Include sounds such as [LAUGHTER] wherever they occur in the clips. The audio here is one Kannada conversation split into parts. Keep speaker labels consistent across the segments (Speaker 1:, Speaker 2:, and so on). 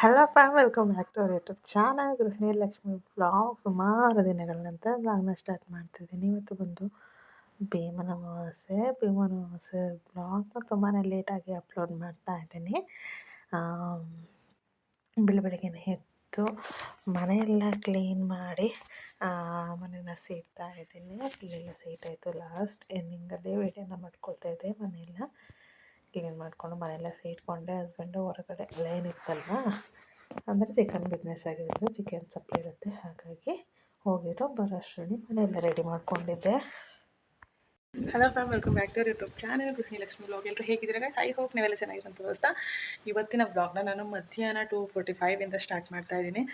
Speaker 1: Hello fam welcome back to our YouTube channel Gruhini Lakshmi blog ಸುಮಾರು ದಿನಗಳ ನಂತರ ಬ್ಲಾಗ್ನ ಸ್ಟಾರ್ಟ್ ಮಾಡ್ತಿದ್ದೀನಿ. ಇವತ್ತು ಬಂದು ಭೀಮನ ಅಮಾವಾಸ್ಯೆ. ಭೀಮನ ಅಮಾವಾಸ್ಯೆ ಬ್ಲಾಗ್ನ ತುಂಬಾ ಲೇಟಾಗಿ ಅಪ್ಲೋಡ್ ಮಾಡ್ತಾ ಇದ್ದೀನಿ. ಬೆಳ ಬೆಳಗ್ಗೆನೇ ಎದ್ದು ಮನೆಯೆಲ್ಲ ಕ್ಲೀನ್ ಮಾಡಿ ಮನೆಯನ್ನು ಸೀಡ್ತಾ ಇದ್ದೀನಿ. ಸೀಟ್ ಆಯಿತು. ಲಾಸ್ಟ್ ಎಂಡಿಂಗಲ್ಲಿ ವೀಡಿಯೋನ ಮಾಡ್ಕೊಳ್ತಾ ಇದ್ದೆ ಮನೆಯೆಲ್ಲ. ಕ್ಲೀನ್ ಮಾಡಿಕೊಂಡು ಮನೆಯೆಲ್ಲ ಸೇಟ್ಕೊಂಡೆ ಹಸ್ಬೆಂಡು ಹೊರಗಡೆ ಲೈನ್ ಇತ್ತಲ್ವ? ಅಂದರೆ ಚಿಕನ್ ಬಿಸ್ನೆಸ್ ಆಗಿರೋದು ಚಿಕನ್ ಸಪ್ಲೈ ಇರುತ್ತೆ. ಹಾಗಾಗಿ ಹೋಗಿರೋ, ಬರೋ ಅಷ್ಟರಲ್ಲಿ ಮನೆಯೆಲ್ಲ ready ಮಾಡಿಕೊಂಡಿದ್ದೆ. Hello fam welcome back to YouTube channel Gruhini Lakshmi blog ಎಲ್ಲರೂ ಹೇಗಿದ್ದೀರಾ? ಐ ಹೋಪ್ ನೀವೆಲ್ಲ ಚೆನ್ನಾಗಿರೋಂಥ ದೋಸ್ತ ಇವತ್ತಿನ ಬ್ಲಾಗ್ನ ನಾನು ಮಧ್ಯಾಹ್ನ ಟು ಫೋರ್ಟಿ ಫೈವಿಂದ ಸ್ಟಾರ್ಟ್ ಮಾಡ್ತಾ ಇದ್ದೀನಿ.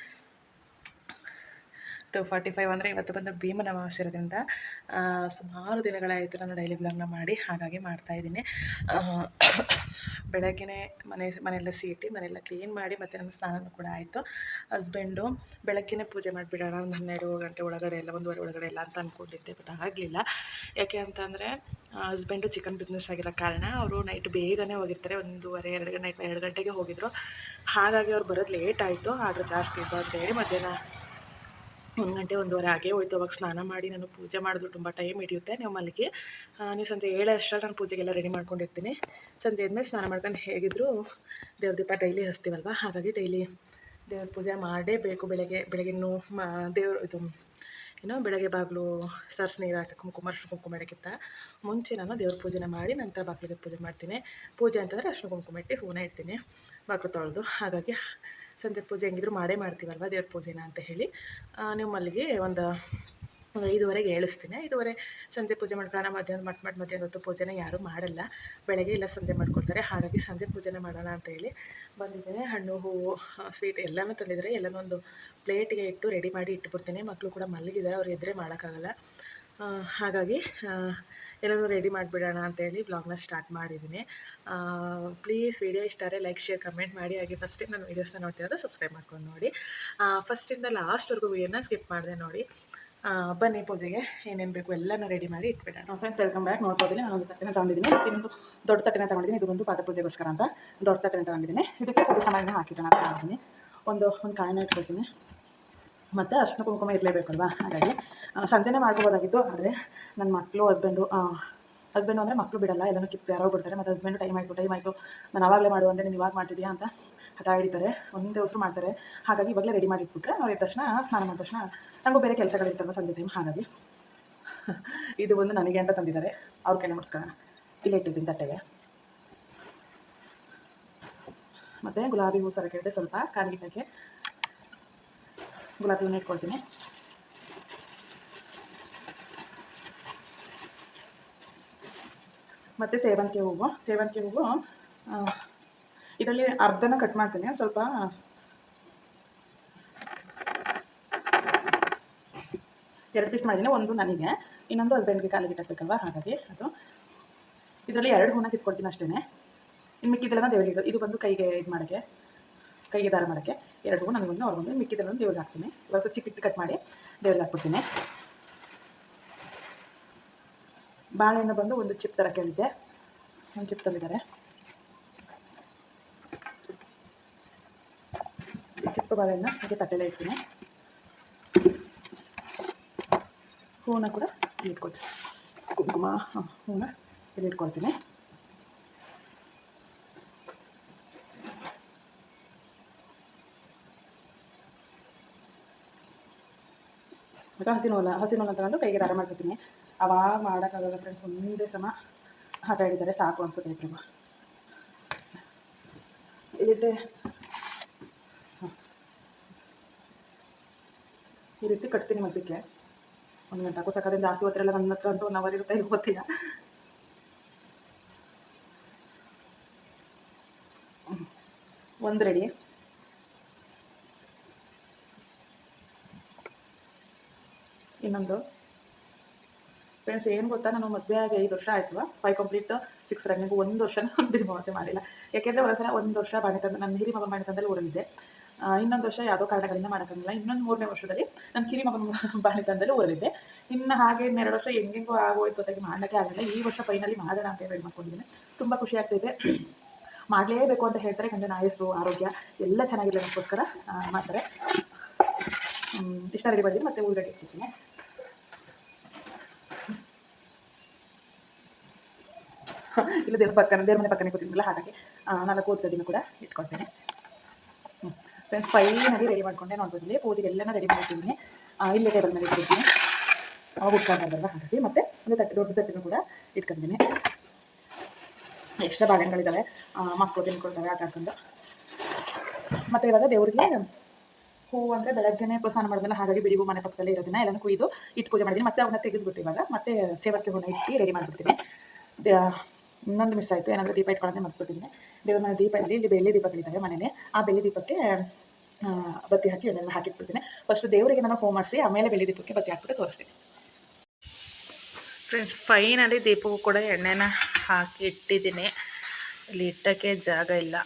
Speaker 1: ಟು ಫಾರ್ಟಿ ಫೈವ್ ಅಂದರೆ ಇವತ್ತು ಬಂದು ಭೀಮನ ಮಾಸಿರೋದ್ರಿಂದ ಸುಮಾರು ದಿನಗಳಾಯಿತು ನಾನು ಡೈಲಿ ಬ್ಲಾಗ್ನ ಮಾಡಿ, ಹಾಗಾಗಿ ಮಾಡ್ತಾಯಿದ್ದೀನಿ ಬೆಳಗ್ಗೆ ಮನೆ, ಮನೆಯೆಲ್ಲ ಸೀಟಿ, ಮನೆಯೆಲ್ಲ ಕ್ಲೀನ್ ಮಾಡಿ ಮತ್ತು ನನ್ನ ಸ್ನಾನನೂ ಕೂಡ ಆಯಿತು. ಹಸ್ಬೆಂಡು ಬೆಳಗ್ಗೆ ಪೂಜೆ ಮಾಡಿಬಿಡೋಣ ಒಂದು ಹನ್ನೆರಡು ಗಂಟೆ ಒಳಗಡೆ ಎಲ್ಲ ಒಂದುವರೆ ಒಳಗಡೆ ಎಲ್ಲ ಅಂತ ಅಂದ್ಕೊಂಡಿದ್ದೆ ಬಟ್ ಆಗಲಿಲ್ಲ. ಯಾಕೆ ಅಂತಂದರೆ ಹಸ್ಬೆಂಡು ಚಿಕನ್ ಬಿಸ್ನೆಸ್ ಆಗಿರೋ ಕಾರಣ ಅವರು ನೈಟ್ ಬೇಗನೆ ಹೋಗಿರ್ತಾರೆ, ಒಂದೂವರೆ, ಎರಡು ನೈಟ್ ಎರಡು ಗಂಟೆಗೆ ಹೋಗಿದ್ರು. ಹಾಗಾಗಿ ಅವ್ರು ಬರೋದು ಲೇಟ್ ಆಯಿತು, ಆರ್ಡ್ರ್ ಜಾಸ್ತಿ ಇದ್ದು ಅಂತೇಳಿ ಮಧ್ಯಾಹ್ನ ಒಂದು ಗಂಟೆ ಒಂದೂವರೆ ಆಗೇ ಹೋಯ್ತು. ಅವಾಗ ಸ್ನಾನ ಮಾಡಿ ನಾನು ಪೂಜೆ ಮಾಡಿದ್ರು. ತುಂಬ ಟೈಮ್ ಹಿಡಿಯುತ್ತೆ ನೀವು ಮಲ್ಲಿಗೆ ನೀವು ಸಂಜೆ ಏಳು ಅಷ್ಟರಲ್ಲಿ ನಾನು ಪೂಜೆಗೆಲ್ಲ ರೆಡಿ ಮಾಡ್ಕೊಂಡಿರ್ತೀನಿ. ಸಂಜೆ ಆದಮೇಲೆ ಸ್ನಾನ ಮಾಡ್ಕೊಂಡು ಹೇಗಿದ್ರು ದೇವ್ರ ದೀಪ ಡೈಲಿ ಹಚ್ತೀವಲ್ವ? ಹಾಗಾಗಿ ಡೈಲಿ ದೇವ್ರ ಪೂಜೆ ಮಾಡೇಬೇಕು. ಬೆಳಗ್ಗೆ ಬೆಳಗ್ಗೆ ಮಾ, ದೇವ್ರ ಇದು ಏನೋ ಬೆಳಗ್ಗೆ ಬಾಗಿಲು ಸರ್ಸ್ ನೀರು ಹಾಕಿ ಕುಂಕುಮ ಅರ್ಶಿನ ಕುಂಕುಮ ಇಡೋಕ್ಕಿಂತ ಮುಂಚೆ ನಾನು ದೇವ್ರ ಪೂಜೆನ ಮಾಡಿ ನಂತರ ಬಾಗಿಲಿಗೆ ಪೂಜೆ ಮಾಡ್ತೀನಿ. ಪೂಜೆ ಅಂತಂದರೆ ಅರ್ಶಿನ ಕುಂಕುಮ ಇಟ್ಟು ಹೂನ ಇಡ್ತೀನಿ. ಬಾಗಿಲು ತೊಳೆದು. ಹಾಗಾಗಿ ಸಂಜೆ ಪೂಜೆ ಹೆಂಗಿದ್ರು ಮಾಡೇ ಮಾಡ್ತೀವಲ್ವ ದೇವ್ರ ಪೂಜೆನ ಅಂತ ಹೇಳಿ. ನೀವು ಮಲ್ಲಿಗೆ ಒಂದು ಒಂದು ಐದುವರೆಗೆ ಏಳಿಸ್ತೀನಿ. ಐದುವರೆ ಸಂಜೆ ಪೂಜೆ ಮಾಡ್ಕೊಳ್ಳೋಣ ಮಧ್ಯಾಹ್ನ ಮಟ್ ಮಟ್ ಮಧ್ಯಾಹ್ನ ಹೊತ್ತು ಪೂಜೆನ ಯಾರೂ ಮಾಡಲ್ಲ. ಬೆಳಗ್ಗೆ ಇಲ್ಲ ಸಂಜೆ ಮಾಡ್ಕೊಳ್ತಾರೆ ಹಾಗಾಗಿ ಸಂಜೆ ಪೂಜೆನ ಮಾಡೋಣ ಅಂತ ಹೇಳಿ ಬಂದಿದ್ದೇನೆ. ಹಣ್ಣು, ಹೂವು ಸ್ವೀಟ್ ಎಲ್ಲನೂ ತಂದಿದ್ದಾರೆ. ಎಲ್ಲನೂ ಒಂದು ಪ್ಲೇಟಿಗೆ ಇಟ್ಟು ರೆಡಿ ಮಾಡಿ ಇಟ್ಟುಬಿಡ್ತೀನಿ ಮಕ್ಕಳು ಕೂಡ ಮಲಗಿದ್ದಾರೆ. ಅವ್ರು ಎದುರೇ ಮಾಡೋಕ್ಕಾಗಲ್ಲ. ಹಾಗಾಗಿ ಏನಾದರೂ ರೆಡಿ ಮಾಡಿಬಿಡೋಣ ಅಂತೇಳಿ ಬ್ಲಾಗ್ನ ಸ್ಟಾರ್ಟ್ ಮಾಡಿದ್ದೀನಿ ಪ್ಲೀಸ್ ವೀಡಿಯೋ ಆದರೆ ಲೈಕ್ ಶೇರ್ ಕಮೆಂಟ್ ಮಾಡಿ. ಹಾಗೆ ಟೈಮ್ ನಾನು ವೀಡಿಯೋಸ್ನ ನೋಡ್ತಿರೋದು ಸಬ್ಸ್ಕ್ರೈಬ್ ಮಾಡ್ಕೊಂಡು ನೋಡಿ. ಫಸ್ಟಿಂದ ಲಾಸ್ಟ್ವರೆಗೂ ವೀಡಿಯೋನ ಸ್ಕಿಪ್ ಮಾಡಿದೆ ನೋಡಿ. ಬನ್ನಿ ಪೂಜೆಗೆ, ಏನೇನು ಬೇಕು ಎಲ್ಲನೂ ರೆಡಿ ಮಾಡಿ ಇಟ್ಬಿಡೋಣ. ಫ್ರೆಂಡ್ಸ್ ವೆಲ್ಕಮ್ ಬ್ಯಾಕ್ ನಾನು ಒಂದು ತಟ್ಟೆನ ತಗೊಂಡಿದ್ದೀನಿ. ಇನ್ನೊಂದು ದೊಡ್ಡ ತಟ್ಟೆನ ತಗೊಂಡಿದ್ದೀನಿ. ಇದು ಒಂದು ಪಾದ ಪೂಜೆಗೋಸ್ಕರ ಅಂತ ದೊಡ್ಡ ತಟ್ಟೆನ ತಗೊಂಡಿದ್ದೀನಿ. ಇದಕ್ಕೆ ಪೂಜೆ ಸಾಮಾನ್ಯ ಅಂತ ಮಾಡ್ತೀನಿ ಒಂದು ಒಂದು ಕಾಯಿನ ಇಟ್ಕೊಳ್ತೀನಿ. ಮತ್ತು ಅರ್ಶಿನ ಕುಂಕುಮ ಇರಲೇಬೇಕಲ್ವಾ? ಹಾಗಾಗಿ ಸಂಜೆನೇ ಮಾಡ್ಕೋಬೋದಾಗಿತ್ತು. ಆದರೆ ನನ್ನ ಮಕ್ಕಳು ಹಸ್ಬೆಂಡು ಹಸ್ಬೆಂಡು ಅಂದರೆ ಮಕ್ಕಳು ಬಿಡಲ್ಲ. ಎಲ್ಲನೂ ಕಿತ್ತು ಯಾರೋ ಬಿಡ್ತಾರೆ ಮತ್ತು ಹಸ್ಬೆಂಡು ಟೈಮ್ ಆಯಿತು ಟೈಮ್ ಆಯಿತು. ನಾನು ಆವಾಗಲೇ ಮಾಡು ಅಂದರೆ ನೀವು ಇವಾಗ ಮಾಡ್ತಿದ್ಯಾ ಅಂತ ಹಠ ಹಿಡಿತಾರೆ. ಒಂದೇ ಹೊಸರು ಮಾಡ್ತಾರೆ. ಹಾಗಾಗಿ ಇವಾಗಲೇ ರೆಡಿ ಮಾಡಿಟ್ಬಿಟ್ರೆ ಅವ್ರ ತಕ್ಷಣ ಸ್ನಾನ ಮಾಡಿದ ತಕ್ಷಣ ನನಗೂ ಬೇರೆ ಕೆಲಸಗಳಿರ್ತವೆ ಸಂಜೆ ಟೈಮ್ ಹಾಗಾಗಿ [LAUGHS] ಇದು ಒಂದು ನನಗೆ ಅಂತ ತಂದಿದ್ದಾರೆ. ಅವ್ರ ಕೈಲಿ ಮುಡ್ಸ್ಕೊಳ್ಳೋಣ ಇಲ್ಲೇ ಇಟ್ಟಿದ್ದೀನಿ ತಟ್ಟೆಗೆ. ಮತ್ತು ಗುಲಾಬಿ ಹೂ ಸರಕ್ಕೆ ಸ್ವಲ್ಪ ಕಾಲಿಗಿಟ್ಟಕ್ಕೆ ಗುಲಾಬಿ ಹೂವನ್ನ ಇಟ್ಕೊಳ್ತೀನಿ. ಮತ್ತು ಸೇವಂತಿಗೆ ಹೂವು. ಸೇವಂತಿಗೆ ಹೂವು ಇದರಲ್ಲಿ ಅರ್ಧನ ಕಟ್ ಮಾಡ್ತೀನಿ. ಸ್ವಲ್ಪ ಎರಡು ಪೀಸ್ ಮಾಡಿದ್ದೀನಿ. ಒಂದು ನನಗೆ, ಇನ್ನೊಂದು ಹಸ್ಬೆಂಡ್ಗೆ ಕಾಲಿಗೆ ಇಟ್ಟಬೇಕಲ್ವ ಹಾಗಾಗಿ ಅದು. ಇದರಲ್ಲಿ ಎರಡು ಹೂನ ಕಿತ್ಕೊಳ್ತೀನಿ ಅಷ್ಟೇ ಇನ್ನು ಮಿಕ್ಕಿದ್ದೆಲ್ಲ ದೇವರಿಗೆ ಇದು ಬಂದು ಕೈಗೆ ಇದು ಮಾಡೋಕ್ಕೆ ಕೈಗೆ ದಾರ ಮಾಡೋಕ್ಕೆ ಎರಡು ನನಗೊಂದು ಅವ್ರಿಗೊಂದು ಮಿಕ್ಕಿದೆಲ್ಲ ದೇವ್ರಿಗೆ ಹಾಕ್ತೀನಿ. ಇವಾಗ ಚಿಕ್ಕ ಚಿಕ್ಕ ಕಟ್ ಮಾಡಿ ದೇವ್ರಿಗೆ ಹಾಕ್ಬಿಡ್ತೀನಿ. ಬಾಳೆಹಣ್ಣು ಬಂದು ಒಂದು ಚಿಪ್ ಥರ ಕೇಳಿದ್ದೆ. ಒಂದು ಚಿಪ್ ತಂದಿದ್ದಾರೆ. ಚಿಕ್ಕ ಬಾಳೆಹಣ್ಣು ಹಾಗೆ ತಟ್ಟೆಲೆ ಇಡ್ತೀನಿ. ಹೂವನ್ನ ಕೂಡ ಇಟ್ಕೊಳ್ತೀನಿ. ಕುಂಕುಮ ಹೂವನ್ನ ಇಲ್ಲಿ ಇಟ್ಕೊಳ್ತೀನಿ. ಮತ್ತು ಹಸಿನೋಲ ಹೊಲ ತಗೊಂಡು ಕೈಗೆ ದಾರ ಮಾಡ್ಕೊತೀನಿ ಅವಾಗ ಮಾಡೋಕ್ಕಾಗಲ್ಲ ಫ್ರೆಂಡ್ಸ್ ಒಂದೇ ಸಮ ಆಟ ಆಡಿದ್ದಾರೆ ಸಾಕು ಅನ್ಸುತ್ತೆ ಇಬ್ಬರಿಗೂ ಇಲ್ಲಿಟ್ಟೆ ಈ ರೀತಿ ಕಟ್ತೀನಿ ಮಧ್ಯಕ್ಕೆ. ಒಂದು ಗಂಟೆ ಹಾಕೋ. ಸಕ್ಕದಿಂದ ಜಾಸ್ತಿ ಹೊತ್ತರೆಲ್ಲ ನನ್ನ ಹತ್ರ ಅಂತೂ ಒನ್ ಅವರ್ ಇರುತ್ತೆ ಗೊತ್ತಿಲ್ಲ. ಒಂದು ರೆಡಿ ಇನ್ನೊಂದು. ಫ್ರೆಂಡ್ಸ್ ಏನು ಗೊತ್ತಾ? ನಾನು ಮದುವೆ ಆಗಿ ಐದು ವರ್ಷ ಆಯ್ತು ಫೈವ್ ಕಂಪ್ಲೀಟ್ ಸಿಕ್ಸ್ ರನ್ನಿಂಗು ಒಂದು ವರ್ಷ ನಾನು ಬಿರ್ಮೋಸೆ ಮಾಡಿಲ್ಲ. ಯಾಕೆಂದರೆ ಒಂದ್ಸಲ ಒಂದು ವರ್ಷ ಬಾಣಿ ತಂದು ನನ್ನ ಹಿರಿ ಮಗನ ಬಾಣಿ ತಂದಲ್ಲಿ ಊರಲ್ಲಿದ್ದೆ. ಇನ್ನೊಂದು ವರ್ಷ ಯಾವುದೋ ಕಾರಣಗಳಿಂದ ಮಾಡೋಕ್ಕಾಗಿಲ್ಲ ಇನ್ನೊಂದು ಮೂರನೇ ವರ್ಷದಲ್ಲಿ ನನ್ನ ಕಿರಿ ಮಗನ [LAUGHS] ಬಾಣಿ ತಂದಲ್ಲಿ ಊರಲ್ಲಿದ್ದೆ. ಇನ್ನು ಹಾಗೆ ಎರಡು ವರ್ಷ ಹೆಂಗೆಂಗೋ ಆಗೋಯ್ತು ಅದಕ್ಕೆ ಮಾಡೋಕ್ಕೆ ಆಗಲ್ಲ. ಈ ವರ್ಷ ಫೈನಲಿ ಮಾಡೋಣ ಅಂತ ಹೇಳಿ ಮಾಡ್ಕೊಂಡಿದ್ದೀನಿ. ತುಂಬ ಖುಷಿ ಆಗ್ತಿದೆ [CLEARS THROAT] ಮಾಡಲೇಬೇಕು ಅಂತ ಹೇಳ್ತಾರೆ. ಗಂಡನ ಆಯಸ್ಸು ಆರೋಗ್ಯ ಎಲ್ಲ ಚೆನ್ನಾಗಿರಲಿ ಅದಕ್ಕೋಸ್ಕರ ಮಾಡ್ತಾರೆ. ಇಷ್ಟ ರೆಡಿ ಬಂದಿದ್ದೀನಿ ಮತ್ತೆ ಊರಿಗೆ ಇಟ್ಟಿದ್ದೀನಿ ಇಲ್ಲ, ದೇವ್ರ ಪಕ್ಕನ, ದೇವ್ರ ಮನೆ ಪಕ್ಕನೇ ಕೂತಿದ್ದಿಲ್ಲ ಹಾಗಾಗಿ ನಾಲ್ಕು ಓದ್ತದಿನ ಕೂಡ ಇಟ್ಕೊಳ್ತೇನೆ. ಫ್ರೆಂಡ್ಸ್ ಫೈನಾಗಿ ರೆಡಿ ಮಾಡ್ಕೊಂಡೆ ಇಲ್ಲಿ ಪೂಜೆಗೆ ಎಲ್ಲನ ರೆಡಿ ಮಾಡ್ತೀನಿ ಇಲ್ಲೇ ಟೇಬಲ್ ಮೇಲೆ ಇಟ್ಕೊಳ್ತೀನಿ ಅವಾಗ ಉಟ್ಕೊಂಡಲ್ಲ ಹಾಗಾಗಿ. ಮತ್ತೆ ಒಂದು ತಟ್ಟೆ, ದೊಡ್ಡ ತಟ್ಟೆನೂ ಕೂಡ ಇಟ್ಕೊಂಡಿದ್ದೀನಿ. ಎಕ್ಸ್ಟ್ರಾ ಬಾಳೆಹಣ್ಣುಗಳಿದ್ದಾವೆ ಮಕ್ಕಳು ತಿನ್ಕೊಳ್ತಾರೆ, ಆಟ ಆಡ್ಕೊಂಡು. ಮತ್ತು ಇವಾಗ ದೇವ್ರಿಗೆ ಹೂವು ಅಂದರೆ ಬೆಳಗ್ಗೆನೇ ಸ್ನಾನ ಮಾಡಿದ್ಮೇಲೆ ಹಾಗಾಗಿ ಬಿಡಿ ಹೂ ಮನೆ ಪಕ್ಕದಲ್ಲಿ ಇರೋದನ್ನ ಎಲ್ಲನೂ ಕುಯ್ದು ಇಟ್ಟು ಪೂಜೆ ಮಾಡಿದ್ದೀನಿ. ಮತ್ತೆ ಅವನ್ನ ತೆಗೆದುಬಿಟ್ಟು ಇವಾಗ, ಮತ್ತೆ ಸೇವಕ್ಕೆ ಹೂನ ಇಟ್ಟು ರೆಡಿ ಮಾಡಿಬಿಡ್ತೀನಿ. ಇನ್ನೊಂದು ಮಿಸ್ ಆಯಿತು, ಏನಂದರೆ ದೀಪ ಇಟ್ಕೊಳ್ಳೋದೇ ಮರ್ತ್ಬಿಟ್ಟಿದ್ದೀನಿ. ದೇವ್ರ ದೀಪ ಇಲ್ಲಿ ಇಲ್ಲಿ ಬೆಳ್ಳಿ ದೀಪಗಳಿದ್ದಾವೆ ಮನೇಲಿ. ಆ ಬೆಳ್ಳಿ ದೀಪಕ್ಕೆ ಬತ್ತಿ ಹಾಕಿ ಅದನ್ನು ಹಾಕಿಟ್ಬಿಡ್ತೀನಿ. ಫಸ್ಟ್ ದೇವರಿಗೆ ನಾನು ಹೋಮ್ ಮಾಡಿಸಿ, ಆಮೇಲೆ ಬೆಳ್ಳಿ ದೀಪಕ್ಕೆ ಬತ್ತಿ ಹಾಕಿಬಿಟ್ಟು ತೋರಿಸ್ತೀನಿ.
Speaker 2: ಫ್ರೆಂಡ್ಸ್ ಫೈನಲಿ ದೀಪಕ್ಕೂ ಕೂಡ ಎಣ್ಣೆನ ಹಾಕಿ ಇಟ್ಟಿದ್ದೀನಿ. ಇಲ್ಲಿ ಇಟ್ಟಕ್ಕೆ ಜಾಗ ಇಲ್ಲ.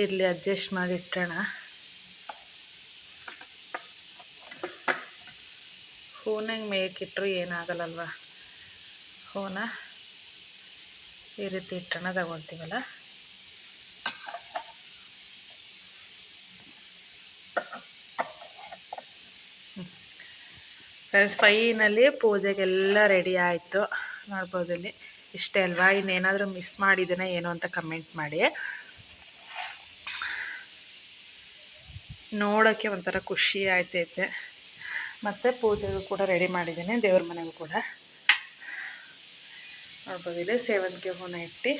Speaker 2: ಇರಲಿ ಅಡ್ಜಸ್ಟ್ ಮಾಡಿ ಇಟ್ಟೋಣ. ಹೂನಂಗೆ ಏನಾಗಲ್ಲಲ್ವ? ಹೂನ? ಈ ರೀತಿ ಹಿಟ್ಟನ್ನ ತಗೊಳ್ತೀವಲ್ಲ? ಫ್ರೆಂಡ್ಸ್ ಫೈನಲ್ಲಿ ಪೂಜೆಗೆಲ್ಲ ರೆಡಿ ಆಯಿತು. ನೋಡ್ಬೋದು ಇಲ್ಲಿ. ಇಷ್ಟೇ ಅಲ್ವಾ? ಇನ್ನೇನಾದರೂ ಮಿಸ್ ಮಾಡಿದ್ದೇನೆ ಏನು ಅಂತ ಕಮೆಂಟ್ ಮಾಡಿ. ನೋಡೋಕ್ಕೆ ಒಂಥರ ಖುಷಿ ಆಯ್ತೈತೆ. ಮತ್ತು ಪೂಜೆಗೂ ಕೂಡ ರೆಡಿ ಮಾಡಿದ್ದೀನಿ, ದೇವ್ರ ಮನೆಗೂ ಕೂಡ. ನೋಡ್ಬೋದು ಇಲ್ಲಿ ಸೇವಂತಿಗೆ ಹೂನ ಇಟ್ಟು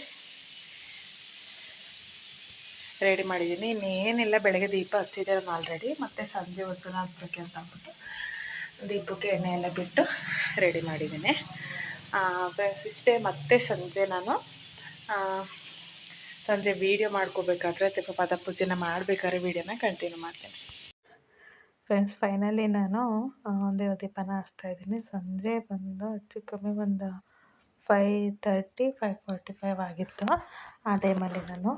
Speaker 2: ರೆಡಿ ಮಾಡಿದ್ದೀನಿ. ಇನ್ನೇನಿಲ್ಲ, ಬೆಳಗ್ಗೆ ದೀಪ ಹಚ್ಚಿದೆ ನಾನು ಆಲ್ರೆಡಿ ಮತ್ತು ಸಂಜೆ ಹೊತ್ತು ಹಚ್ಚೋಕ್ಕೆ ಅಂತ ಅಂದ್ಬಿಟ್ಟು ದೀಪಕ್ಕೆ ಎಣ್ಣೆ ಎಲ್ಲ ಬಿಟ್ಟು ರೆಡಿ ಮಾಡಿದ್ದೀನಿ. ಇಷ್ಟೇ ಮತ್ತೆ ಸಂಜೆ ನಾನು ಸಂಜೆ ವೀಡಿಯೋ ಮಾಡ್ಕೋಬೇಕಾದ್ರೆ ಅಥವಾ ಪದ ಪೂಜೆನ ಮಾಡಬೇಕಾದ್ರೆ ವೀಡಿಯೋನ ಕಂಟಿನ್ಯೂ ಮಾಡ್ತೀನಿ. ಫ್ರೆಂಡ್ಸ್ ಫೈನಲಿ ನಾನು ದೇವ ದೀಪನ ಹಚ್ತಾಯಿದ್ದೀನಿ ಸಂಜೆ ಬಂದು ಹೆಚ್ಚು ಕಮ್ಮಿ ಒಂದು five thirty five forty five ಆಗಿತ್ತು. ಆ ಟೈಮಲ್ಲಿ ನಾನು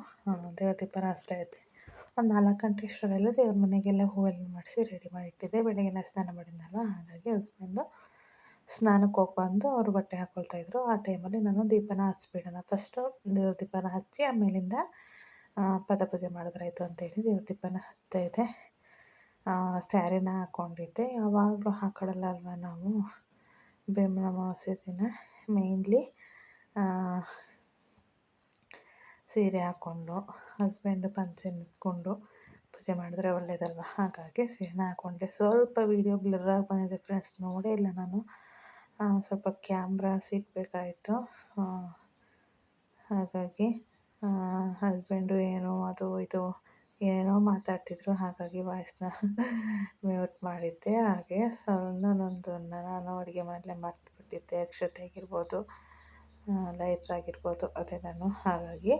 Speaker 2: ದೇವ್ರ ದೀಪನ ಹಚ್ತಾ ಇದ್ದೆ. ಒಂದು ನಾಲ್ಕು ಗಂಟೆ ಇಷ್ಟರಲ್ಲಿ ದೇವ್ರ ಮನೆಗೆಲ್ಲ ಹೂವೆಲ್ಲ ಮಾಡಿಸಿ ರೆಡಿ ಮಾಡಿ ಇಟ್ಟಿದ್ದೆ ಬೆಳಗ್ಗೆನ ಸ್ನಾನ ಮಾಡಿದ್ನಲ್ಲ ಹಾಗಾಗಿ ಹಸ್ಬೆಂಡು ಸ್ನಾನಕ್ಕೆ ಹೋಗ್ಬಂದು ಅವರು ಬಟ್ಟೆ ಹಾಕ್ಕೊಳ್ತಾ ಇದ್ದರು ಆ ಟೈಮಲ್ಲಿ ನಾನು ದೀಪನ ಹಚ್ಬಿಡೋಣ ಫಸ್ಟು ದೇವ್ರ ದೀಪನ ಹಚ್ಚಿ ಆಮೇಲಿಂದ ಪದಪೂಜೆ ಪದ ಪೂಜೆ ಮಾಡಿದ್ರಾಯ್ತು ಅಂತೇಳಿ ದೇವ್ರ ದೀಪನ ಹಚ್ತಾಯಿದ್ದೆ ಸ್ಯಾರಿನ ಹಾಕ್ಕೊಂಡಿದ್ದೆ ಯಾವಾಗಲೂ ಹಾಕ್ಕೊಳಲ್ಲ ಅಲ್ವಾ ನಾವು? ಬೇಮನ ಅಮಾವಾಸ್ಯೆ ದಿನ. ಮೇಯ್ನ್ಲಿ ಸೀರೆ ಹಾಕ್ಕೊಂಡು ಹಸ್ಬೆಂಡ್ ಪಂಚೆ ಇಟ್ಕೊಂಡು ಪೂಜೆ ಮಾಡಿದ್ರೆ ಒಳ್ಳೇದಲ್ವ? ಹಾಗಾಗಿ ಸೀರೆನ ಹಾಕ್ಕೊಂಡೆ ಸ್ವಲ್ಪ ವೀಡಿಯೋ ಬ್ಲರ್ರಾಗಿ ಬಂದಿದೆ ಫ್ರೆಂಡ್ಸ್ ನೋಡೇ ಇಲ್ಲ ನಾನು. ಸ್ವಲ್ಪ ಕ್ಯಾಮ್ರಾ ಸಿಗಬೇಕಾಯ್ತು ಹಾಗಾಗಿ ಹಸ್ಬೆಂಡು ಏನೋ ಅದು ಇದು ಏನೋ ಮಾತಾಡ್ತಿದ್ರು. ಹಾಗಾಗಿ ವಾಯ್ಸ್ನ ಮ್ಯೂಟ್ [LAUGHS] ಮಾಡಿದ್ದೆ. ಹಾಗೆ ಸೊ ನಾನೊಂದು ನಾನು ಅಡುಗೆ ಮನೆಯಲ್ಲೇ ಮರ್ತುಬಿಟ್ಟಿದ್ದೆ ಅಕ್ಷತೆ ಆಗಿರ್ಬೋದು ಲೈಟ್ರ್ ಆಗಿರ್ಬೋದು, ಅದೇ ನಾನು ಹಾಗಾಗಿ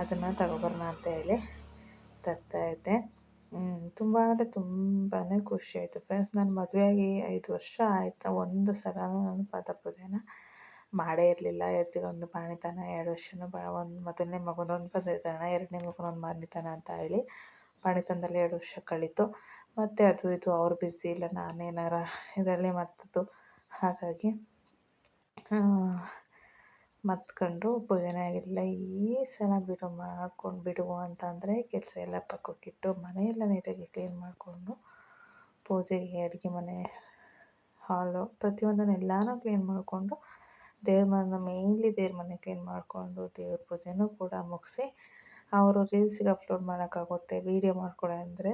Speaker 2: ಅದನ್ನು ತಗೊಬರೋಣ ಅಂತ ಹೇಳಿ ತರ್ತಾಯಿದ್ದೆ ತುಂಬ ಅಂದರೆ ತುಂಬಾ ಖುಷಿ ಆಯಿತು ಫ್ರೆಂಡ್ಸ್ ನಾನು ಮದುವೆಯಾಗಿ ಐದು ವರ್ಷ ಆಯಿತಾ, ಒಂದು ಸಲ ನಾನು ಪಾದ ಪೂಜೆನ ಮಾಡೇ ಇರಲಿಲ್ಲ. ಒಂದು ಬಾಣಿತನ ಎರಡು ವರ್ಷನೂ ಬ, ಒಂದು ಮೊದಲನೇ ಮಗನೊಂದು ಬಂದಿದ್ದಾನ ಎರಡನೇ ಮಗನೊಂದು ಮಾರನಿತನ ಅಂತ ಹೇಳಿ ಬಾಣಿತನದಲ್ಲಿ ಎರಡು ವರ್ಷ ಕಳೀತು. ಮತ್ತು ಅದು ಇದು, ಅವ್ರು ಬ್ಯುಸಿ ಇಲ್ಲ ನಾನೇನಾರ ಇದರಲ್ಲಿ ಮರ್ತದ್ದು ಹಾಗಾಗಿ ಮತ್ಕೊಂಡು ಆಗಿರಲಿಲ್ಲ ಈ ಸಲ ಬಿಡು ಮಾಡ್ಕೊಂಡು ಬಿಡು ಅಂತಂದರೆ ಕೆಲಸ ಎಲ್ಲ ಪಕ್ಕಕ್ಕಿಟ್ಟು ಮನೆಯೆಲ್ಲ ನೀಟಾಗಿ ಕ್ಲೀನ್ ಮಾಡಿಕೊಂಡು ಪೂಜೆಗೆ ಅಡುಗೆ ಮನೆ ಹಾಲು ಪ್ರತಿಯೊಂದನ್ನು ಎಲ್ಲನೂ ಕ್ಲೀನ್ ಮಾಡಿಕೊಂಡು ದೇವ್ರ ಮನೆ ಮೇಯ್ನ್ಲಿ ದೇವ್ರ ಮನೆ ಕ್ಲೀನ್ ಮಾಡಿಕೊಂಡು ದೇವ್ರ ಪೂಜೆನೂ ಕೂಡ ಮುಗಿಸಿ ಅವರು ರೀಲ್ಸಿಗೆ ಅಪ್ಲೋಡ್ ಮಾಡೋಕ್ಕಾಗುತ್ತೆ ವೀಡಿಯೋ ಮಾಡ್ಕೊಳೆ ಅಂದರೆ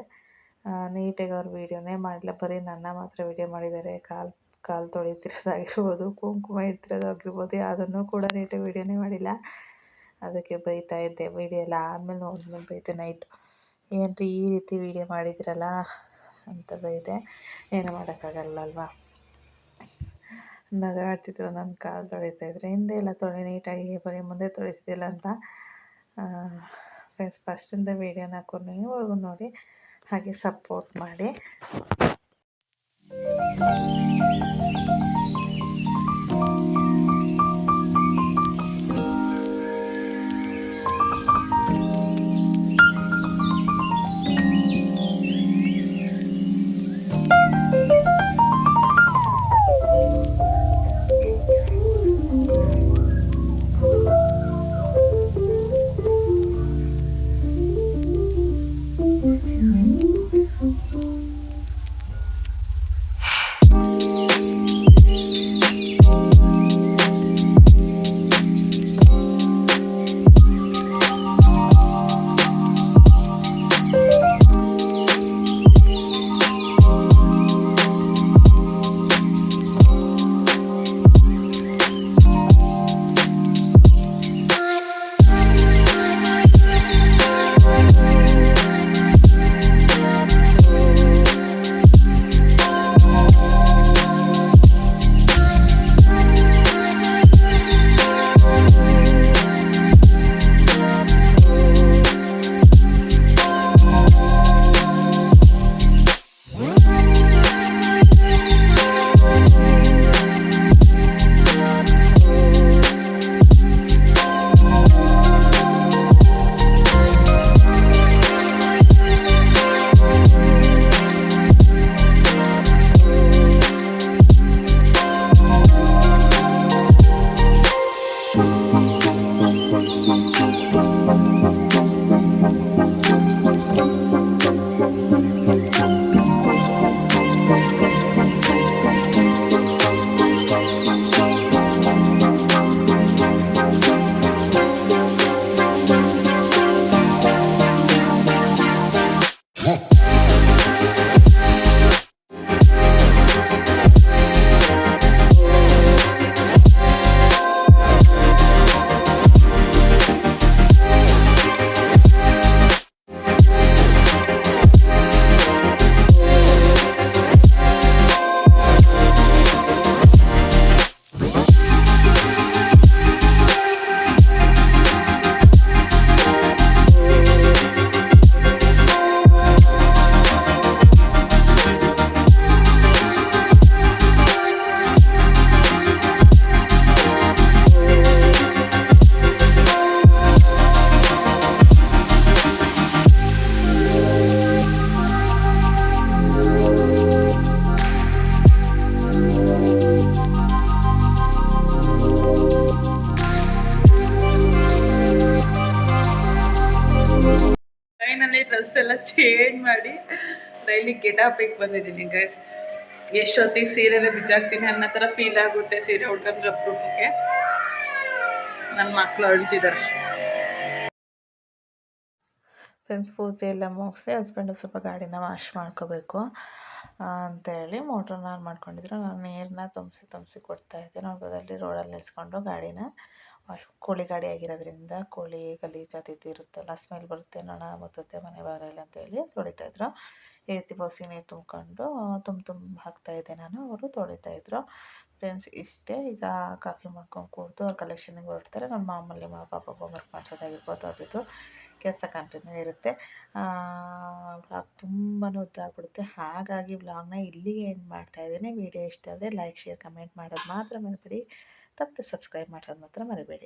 Speaker 2: ನೀಟಾಗಿ ಅವ್ರು ವೀಡಿಯೋನೇ ಮಾಡಿಲ್ಲ ಬರೀ ನನ್ನ ಮಾತ್ರ ವೀಡಿಯೋ ಮಾಡಿದ್ದಾರೆ ಕಾಲು ಕಾಲು ತೊಳಿತಿರೋದಾಗಿರ್ಬೋದು, ಕುಂಕುಮ ಇಡ್ತಿರೋದಾಗಿರ್ಬೋದು ಯಾವುದನ್ನು ಕೂಡ ನೀಟಾಗಿ ವೀಡಿಯೋನೇ ಮಾಡಿಲ್ಲ. ಅದಕ್ಕೆ ಬೈತಾ ಇದ್ದೆ ವೀಡಿಯೋ ಎಲ್ಲ ಆದಮೇಲೆ ನೋಡಿದ್ಮೇಲೆ ಬೈತೆ ನೈಟು ಏನು ಈ ರೀತಿ ವೀಡಿಯೋ ಮಾಡಿದಿರಲ್ಲ ಅಂತ ಬೈದೆ, ಏನೂ ಮಾಡೋಕ್ಕಾಗಲ್ಲ ಅಲ್ವಾ? ನಗಾಡ್ತಿದ್ರು ನನ್ನ ಕಾಲು ತೊಳಿತಾಯಿದ್ರೆ ಹಿಂದೆ ಎಲ್ಲ ತೊಳೆ ನೀಟಾಗಿ ಬರೀ ಮುಂದೆ ತೊಳಿತಿದ್ದಿಲ್ಲ ಅಂತ. ಫ್ರೆಂಡ್ಸ್ ಫಸ್ಟಿಂದ ವೀಡಿಯೋನ ಕೊನೆವರೆಗೂ ನೋಡಿ, ಹಾಗೆ ಸಪೋರ್ಟ್ ಮಾಡಿ. ಫೈನಲಿ ಚೇಂಜ್ ಮಾಡಿ? ಡೈಲಿ ಗೆಟಪಿಗೆ ಬಂದಿದ್ದೀನಿ ಗೈಸ್ ಎಷ್ಟೊತ್ತಿಗೆ ಸೀರೆನೇ ಬಿಚ್ಚಾಕ್ತೀನಿ ಅನ್ನೋ ಥರ ಫೀಲ್ ಆಗುತ್ತೆ ಸೀರೆ ಉಟ್ಕೊಂಡ್ರೆ ಅಪರೂಪಕ್ಕೆ. ನನ್ನ ಮಕ್ಕಳು ಅಳ್ತಿದ್ದಾರೆ ಫ್ರೆಂಡ್ಸ್ ಪೂಜೆ ಎಲ್ಲ ಮುಗಿಸಿ ಹಸ್ಬೆಂಡು ಸ್ವಲ್ಪ ಗಾಡಿನ ವಾಶ್ ಮಾಡ್ಕೋಬೇಕು ಅಂತೇಳಿ ಮೋಟ್ರನ್ನ ಆನ್ ಮಾಡ್ಕೊಂಡಿದ್ರು. ನಾನು ನೀರನ್ನ ತುಂಬಿಸಿ ತುಂಬಿಸಿ ಕೊಡ್ತಾಯಿದ್ದೆ ನೋಡ್ಬೋದಲ್ಲಿ ರೋಡಲ್ಲಿ ನಿಲ್ಸ್ಕೊಂಡು ಗಾಡಿನ. ಕೋಳಿ ಗಾಡಿ ಆಗಿರೋದ್ರಿಂದ ಕೋಳಿ ಗಲೀಜು ಅದು ಇದು ಇರುತ್ತಲ್ಲ ಸ್ಮೆಲ್ ಬರುತ್ತೆ, ನೊಣ ಮುತ್ತುತ್ತೆ, ಮನೆ ಬಾಗಿಲಲ್ಲಿ ಅಂತೇಳಿ ತೊಳಿತಾಯಿದ್ರು ಈ ರೀತಿ ಬಸಿ ನೀರು ತುಂಬ್ಕೊಂಡು ತುಂಬ ತುಂಬ ಹಾಕ್ತಾಯಿದ್ದೆ ನಾನು, ಅವರು ತೊಳಿತಾಯಿದ್ರು ಫ್ರೆಂಡ್ಸ್ ಇಷ್ಟೇ, ಈಗ ಕಾಫಿ ಮಾಡ್ಕೊಂಡು ಕೂಡ್ತು ಅವ್ರು ಕಲೆಕ್ಷನ್ಗೆ ಹೊರಡ್ತಾರೆ ನಮ್ಮ ಮಾಮೂಲಿ ಮಾ, ಪಾಪ ಹೋಮ್ವರ್ಕ್ ಮಾಡಿಸೋದಾಗಿರ್ಬೋದು ಅದಿದ್ದು ಕೆಲಸ ಕಂಟಿನ್ಯೂ ಇರುತ್ತೆ. ವ್ಲಾಗ್ ತುಂಬಾ ಉದ್ದಾಗ್ಬಿಡುತ್ತೆ ಹಾಗಾಗಿ ವ್ಲಾಗ್ನ ಇಲ್ಲಿಗೆ ಎಂಡ್ ಮಾಡ್ತಾಯಿದ್ದೀನಿ ವಿಡಿಯೋ ಇಷ್ಟ ಆದರೆ ಲೈಕ್ ಶೇರ್ ಕಮೆಂಟ್ ಮಾಡೋದು ಮಾತ್ರ ಮರಿಬೇಡಿ ತಪ್ಪದೆ ಸಬ್ಸ್ಕ್ರೈಬ್ ಮಾಡೋದು ಮಾತ್ರ ಮರಿಬೇಡಿ.